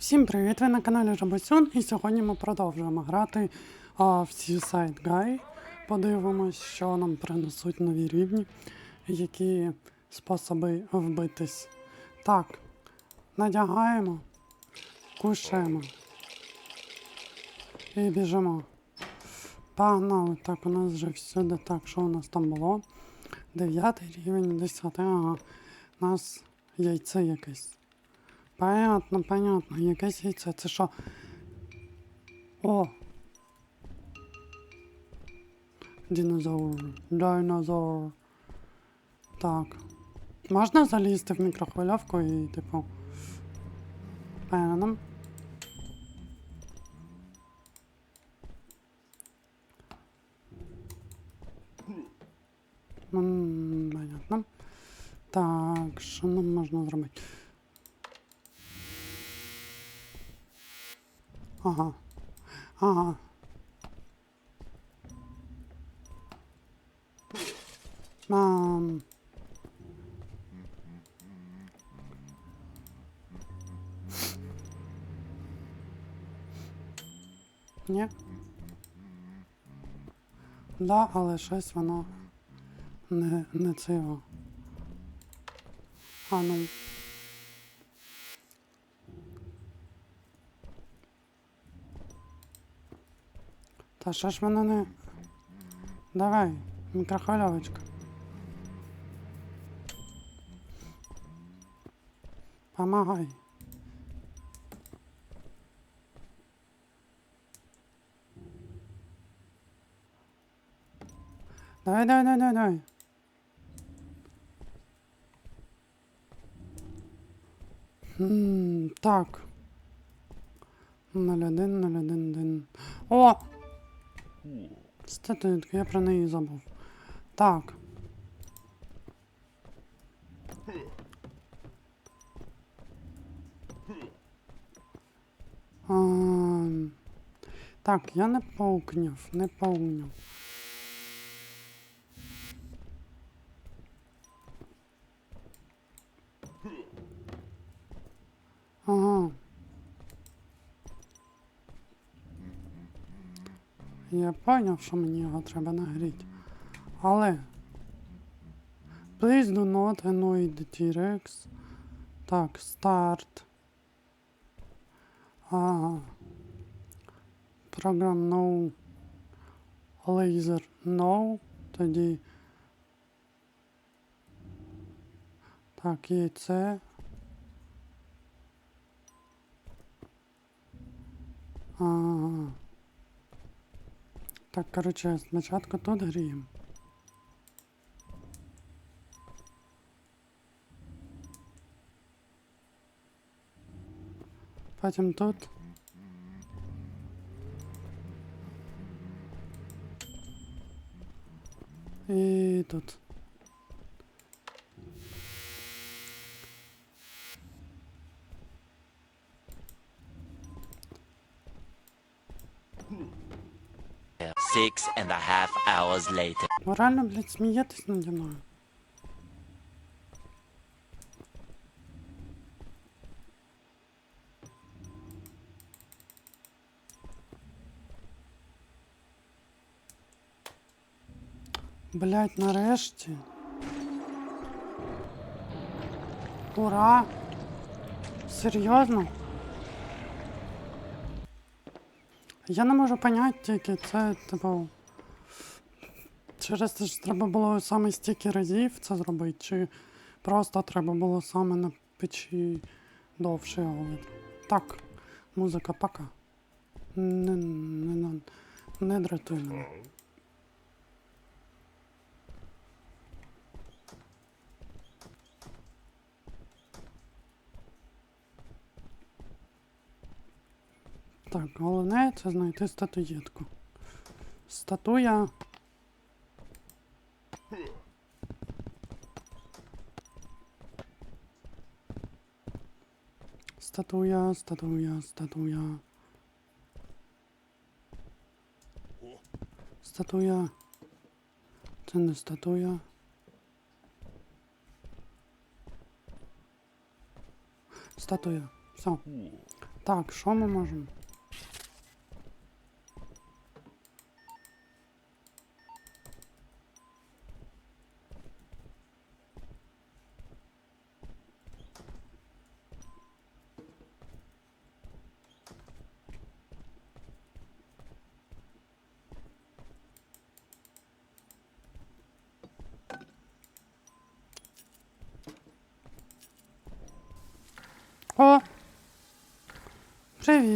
Всім привіт! Ви на каналі Жабасюн і сьогодні ми продовжуємо грати а, в Seaside Guy. Подивимось, що нам принесуть нові рівні, які способи вбитись. Так, надягаємо, кушаємо і біжимо. Погнали, так, у нас вже всюди так, що у нас там було. Дев'ятий рівень, десятий, ага. У нас яйце якесь. Понятно, понятно. Якесь яйце. Це що? О! Динозавр. Динозавр. Так. Можна залізти в мікрохвильовку і, типу. Пеном. Понятно. Так, що нам можна зробити? Ага. Ага. Мам. Ні? Да, але щось воно не, не циво. А ну. Та що ж воно не. Давай, мікрохвильовочка. Помагай. Давай, давай, давай, давай, давай. М, Так. 01, 01, 1. О! Статуетка, я про неї забув. Так. А, Так, я не паукняв, не паукняв. Ага. Я поняв, що мені його треба нагріти. Але. Please do not annoy the T-Rex. Так, старт. Ага. Програм no. Laser no. Тоді. Так, яйце. Ага. Так, коротше, спочатку тут гріємо. Потім тут. І тут. Half hours later. Реально, блядь, смієтесь наді мною? Блять, нарешті. Ура! Серйозно? Я не можу поняти тільки це, типу. Через те ж треба було саме стільки разів це зробити, чи просто треба було саме на печі довше огляд. Так, музика пока. Не, не, не дратуй мене. Так, головне це знайти статуєтку. Статуя. Статуя, статуя, статуя. Статуя. Це не статуя. Статуя. Все. Так, що ми можемо?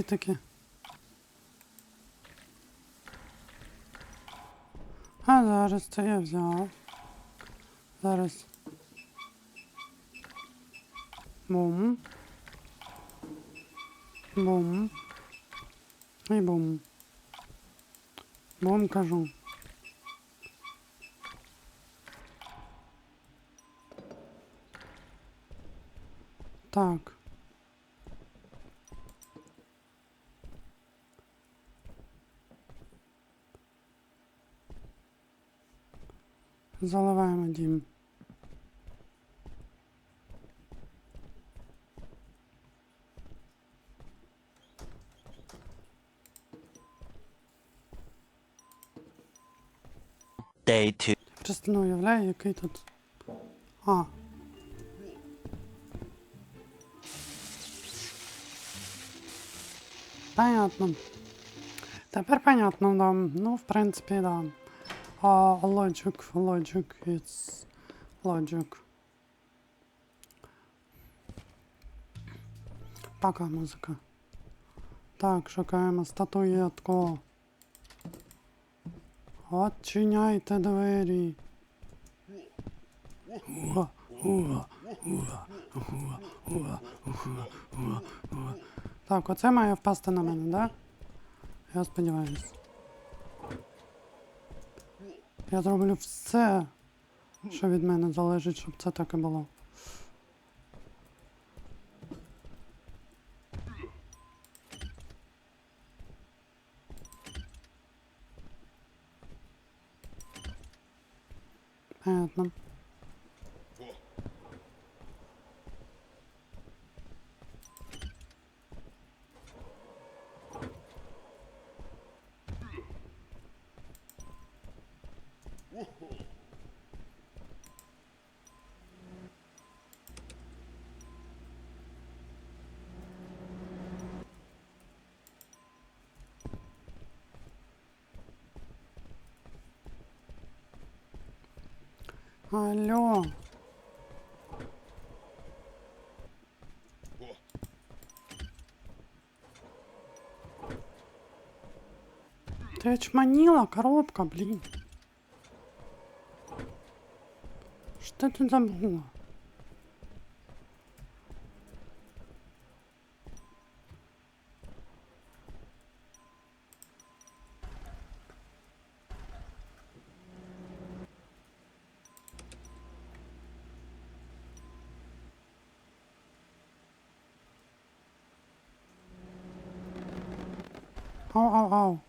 Привітики. А зараз це я взяв. Зараз. Бум. Бум. І бум. Бум кажу. Так. Заливаємо дім. Day 2. Просто не уявляю, який тут. А. Понятно. Тепер понятно, да. Ну, в принципі, да. А, logic, logic, it's logic. Така музика. Так, шукаємо статуєтку. Отчиняйте двері. Уа, уа. Так, оце має впасти на мене, да? Я сподіваюся. Я зроблю все, що від мене залежить, щоб це так і було. Алло. Ты очманила, коробка, блин. Что ты забыла? Ау, ау, ау.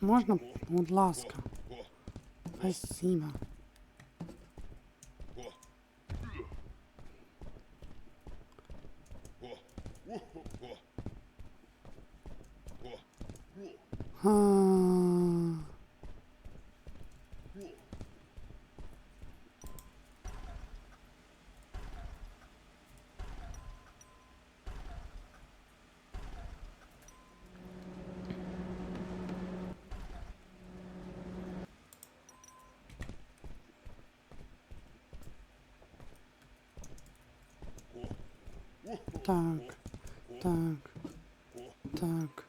Можна, будь ласка. Спасибо. Так, так, так.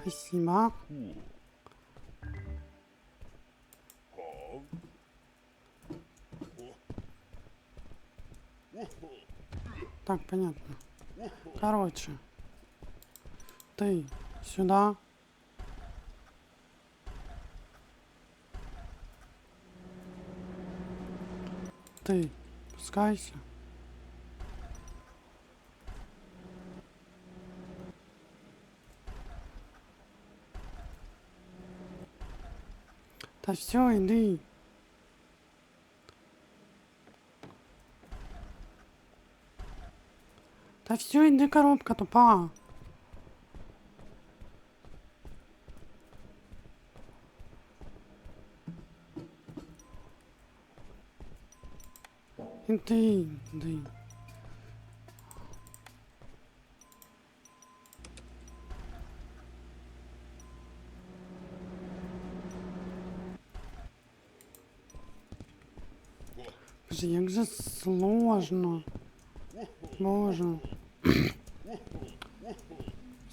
Спасибо. Так, понятно. Короче, ты сюда. Ти, пускайся. Та все, йди. Та все, йди, коробка тупа. Іди. Боже, як же сложно. Боже.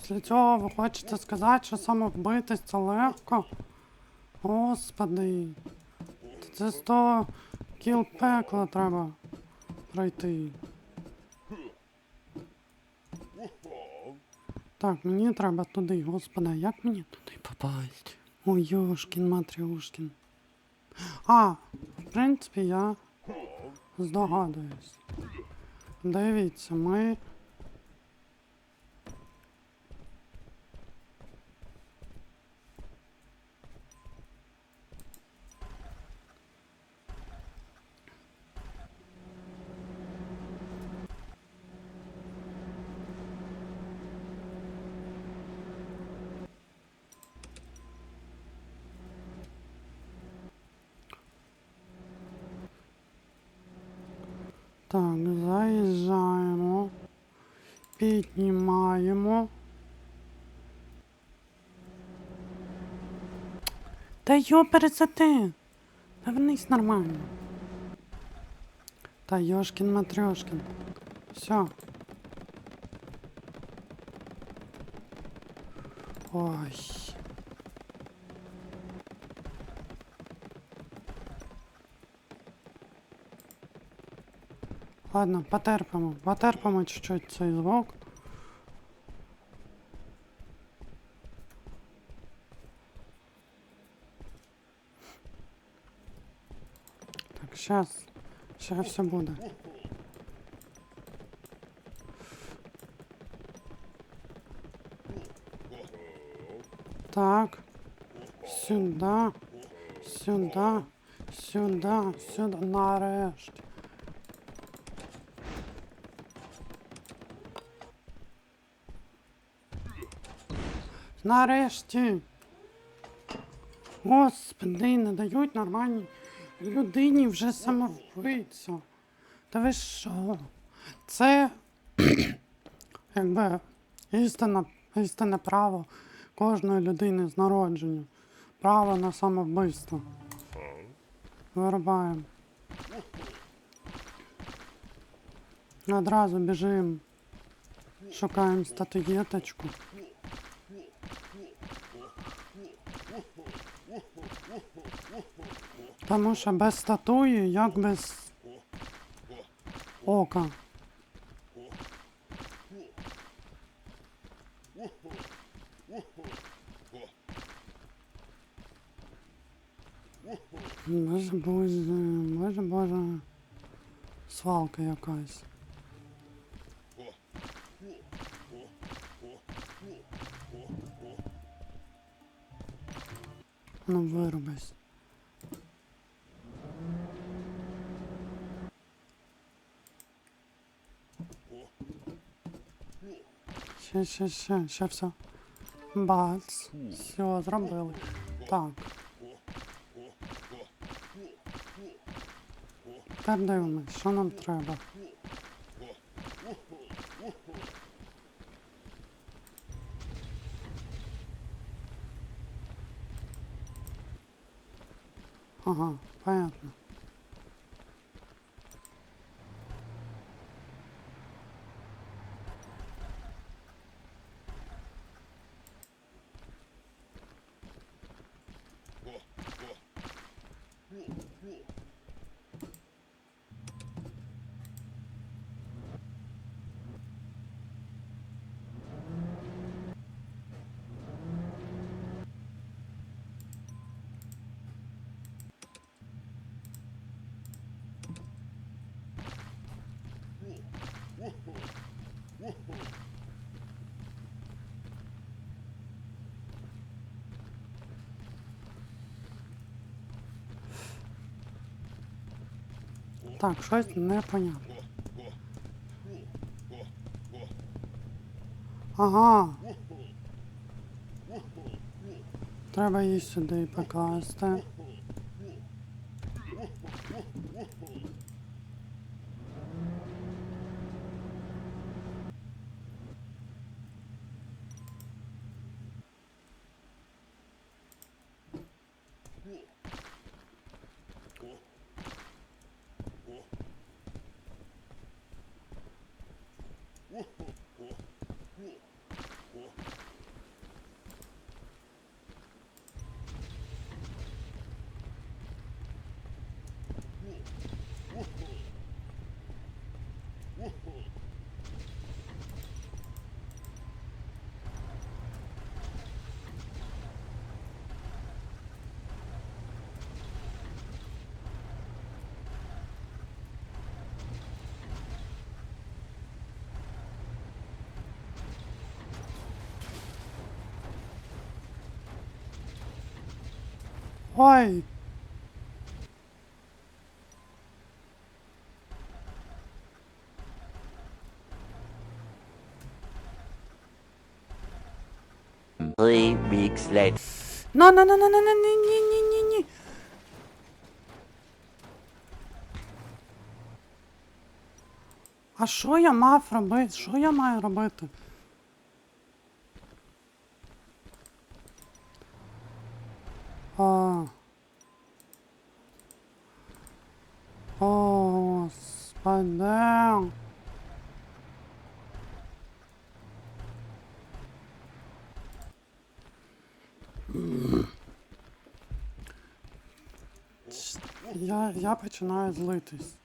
Після цього ви хочете сказати, що самовбитись це легко? Господи. Це 100 кіл пекла треба пройти. Так, мені треба туди, господи, як мені туди попасть? Ой, Йошкін, Матрюшкін. А, в принципі, я здогадуюсь. Дивіться, ми. Так, заїжджаємо. Піднімаємо. Та йо пересати. Повернись нормально. Та Йошкін Матрьошкін. Все. Ой. Ладно, потерпимо, потерпимо чуть-чуть цей звук. Так, сейчас. Сейчас все буде. Так. Сюда. Сюда. Сюда. Сюда. Нарешті. Нарешті. Господи, не дають нормальній людині вже самовбивцю. Та ви що? Це якби істина, істинне право кожної людини з народження. Право на самовбивство. Вирубаємо. Одразу біжимо. Шукаємо статуєточку. Тому що без статуї, як без ока. Боже боже, боже боже. Свалка якась. Ну вирубись. Ще, ще, ще, ще все. Бац. Все, зробили. Так. Тепер дивимось, що нам треба. Ага, понятно. Так, щось непонятно. Ага. Треба її сюди покласти. Whoa. Ой, Three weeks later. на на на на на на ні ні ні ні ні. А що я мав робити? Що я маю робити? А. О, господи. Я, починаю злитись.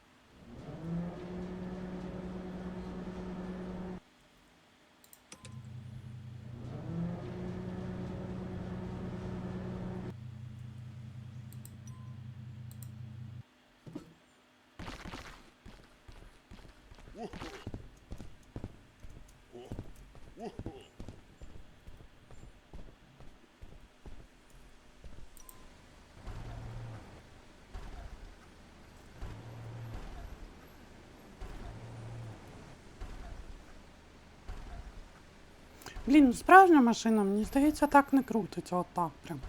Блін, справжня машина, мені здається, так не крутиться отак прям.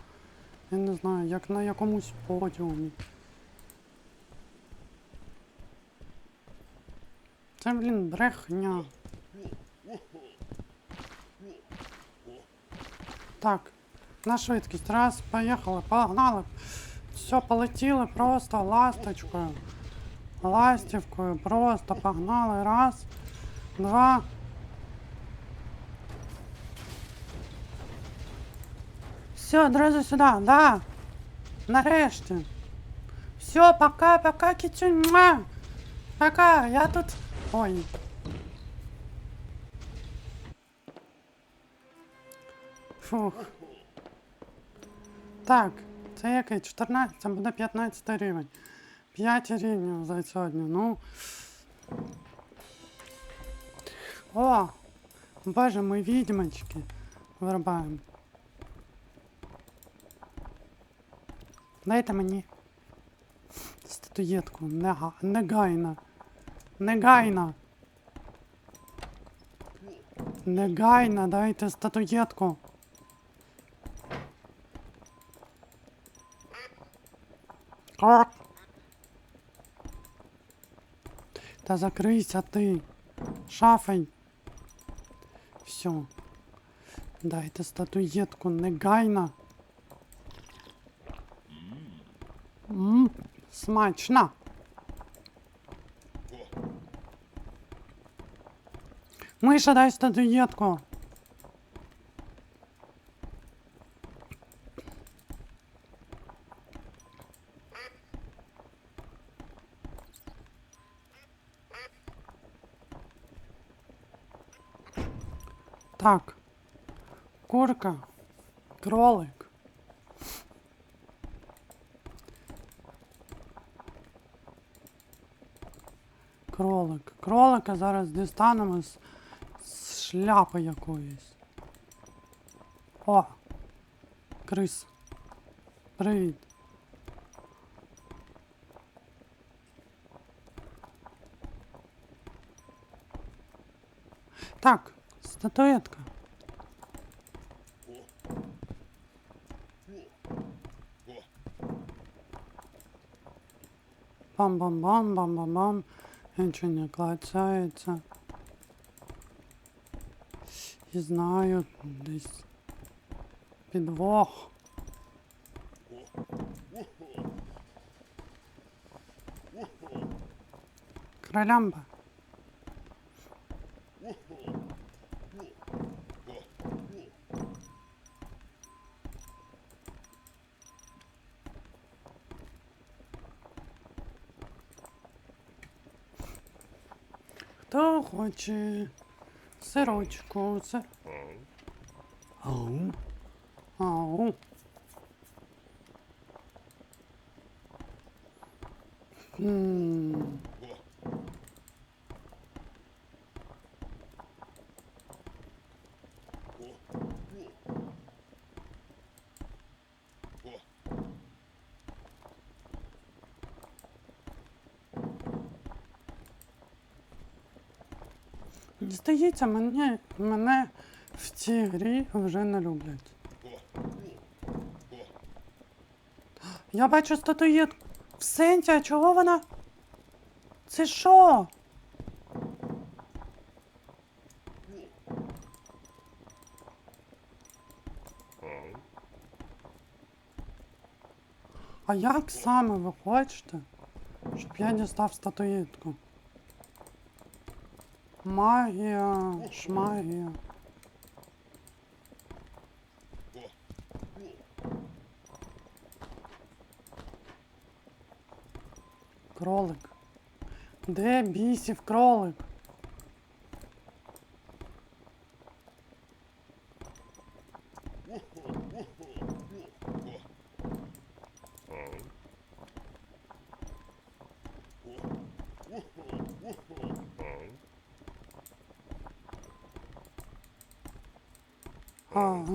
Я не знаю, як на якомусь подіумі. Це, блін, брехня. Так, на швидкість. Раз, поїхали, погнали. Все, полетіли просто ласточкою. Ластівкою, просто погнали. Раз, два. Все, одразу сюди, да. Нарешті. Все, пока, пока, кицюнь. Муа. Пока, я тут. Ой. Фух. Так, це який? 14, це буде 15 рівень. 5 рівнів за сьогодні, ну. О! Боже, ми відьмочки вирубаємо. Дайте мені статуєтку. Нега... Негайно. Негайно. Негайно дайте статуєтку. Та закрийся ти. Шафень. Все. Дайте статуєтку негайно. Смачно. Миша, дай статуетку. Так. Курка. Кролик. кролик. Кролика зараз дістанемо з, з шляпи якоїсь. О! Крис. Привіт. Так, статуетка. Бам-бам-бам, бам-бам-бам. Нічого не клацається. І знаю, десь підвох. Кралямба. Pode ser onde coisa. Aum. Aum. Hum. Здається, мене, мене в цій грі вже не люблять. Я бачу статуєтку. В сенсі, чого вона? Це що? А як саме ви хочете, щоб я дістав статуєтку? Магія, шмагія. Кролик. Де бісів кролик? А.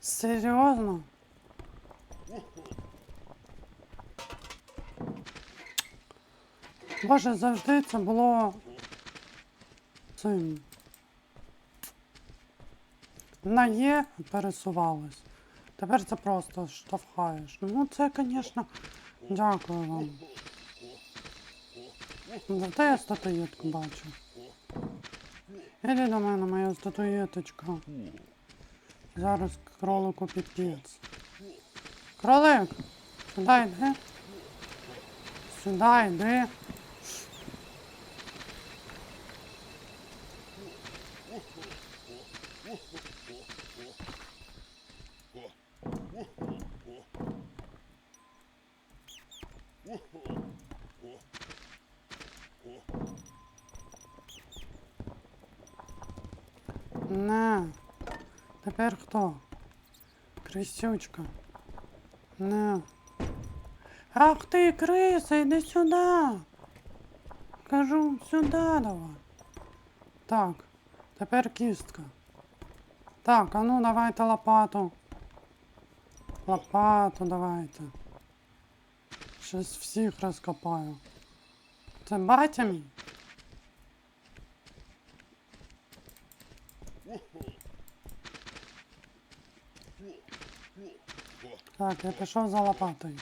Серйозно? Боже, завжди це було цим. На Є пересувалось. Тепер це просто штовхаєш. Ну це, звісно, дякую вам. Зате я статуєтку бачу. Іди до мене, моя статуєточка. Зараз кролику піпець. Кролик! Сюди йди. Сюди йди. Крисючка. На. Ах ти, криса, йди сюди. Кажу, сюди давай. Так, тепер кістка. Так, а ну давайте лопату. Лопату давайте. Щас всіх розкопаю. Це батя мій? Так, я пішов за лопатою.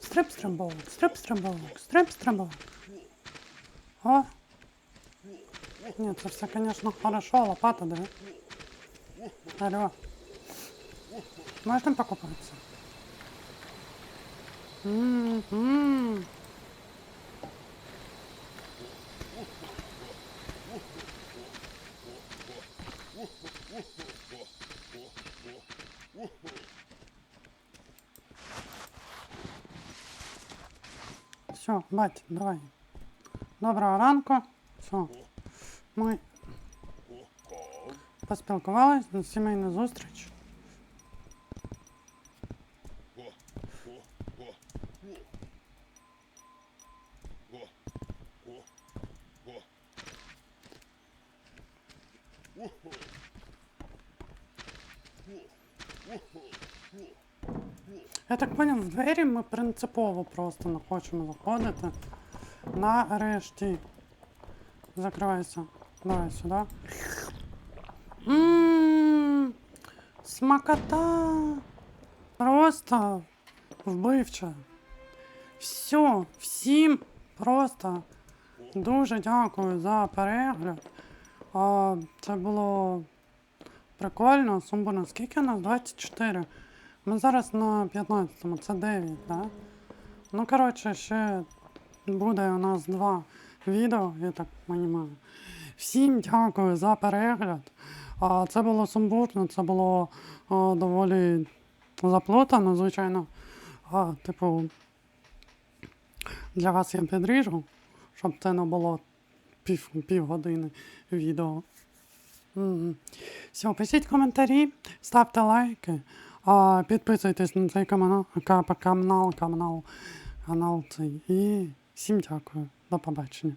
Стрип стримбовок, стрип стримбовок, стрип стримбовок. О! Ні, це все, конечно, хорошо, лопата, да? Алло. Можна покупатися? М-м. Все, бать, давай. Доброго ранку. Все. Ми поспілкувались на сімейну зустріч. Двері ми принципово просто не хочемо заходити. Нарешті. Закривайся. Давай сюди. Ммм. Смакота. Просто вбивче. Все, всім просто дуже дякую за перегляд. Це було прикольно, сумбурно. Скільки у нас? 24. Ми зараз на 15-му, це 9, да? Ну, коротше, ще буде у нас два відео, я так розумію. Всім дякую за перегляд. Це було сумбурно, це було доволі заплутано, звичайно. Типу, для вас я підріжу, щоб це не було пів, півгодини відео. Мгм. Все, пишіть коментарі, ставте лайки, а, підписуйтесь на цей канал, канал, канал, канал цей. І всім дякую. До побачення.